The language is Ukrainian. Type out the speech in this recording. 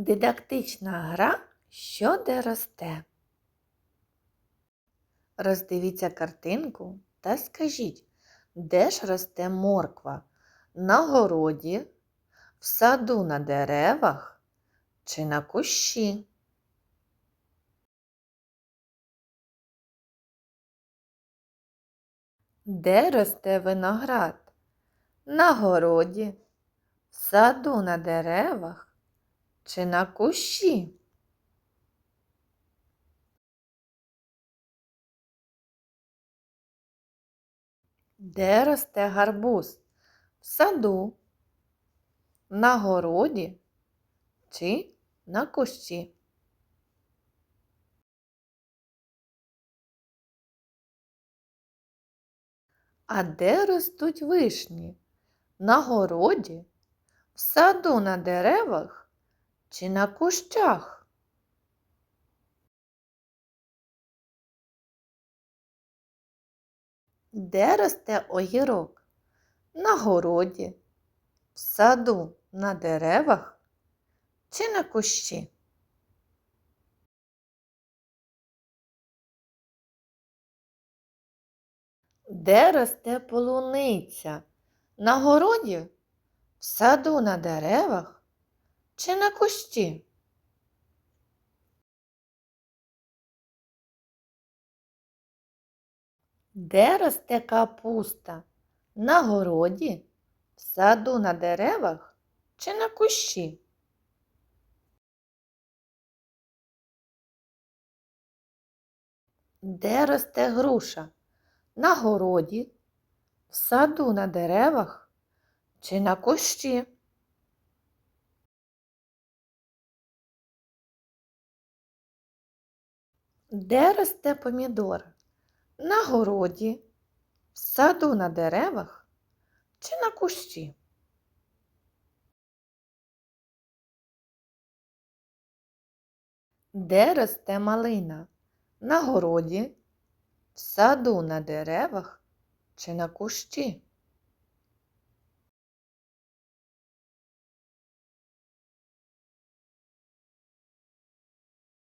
Дидактична гра що де росте. Роздивіться картинку та скажіть, де ж росте морква? На городі, в саду на деревах чи на кущі? Де росте виноград? На городі, в саду на деревах чи на кущі? Де росте гарбуз? В саду, на городі чи на кущі? А де ростуть вишні? На городі, в саду на деревах чи на кущах? Де росте огірок? На городі, в саду на деревах чи на кущі? Де росте полуниця? На городі, в саду на деревах чи на кущі? Де росте капуста? На городі, в саду на деревах чи на кущі? Де росте груша? На городі, в саду на деревах чи на кущі? Де росте помідор? На городі, в саду на деревах чи на кущі? Де росте малина? На городі, в саду на деревах чи на кущі?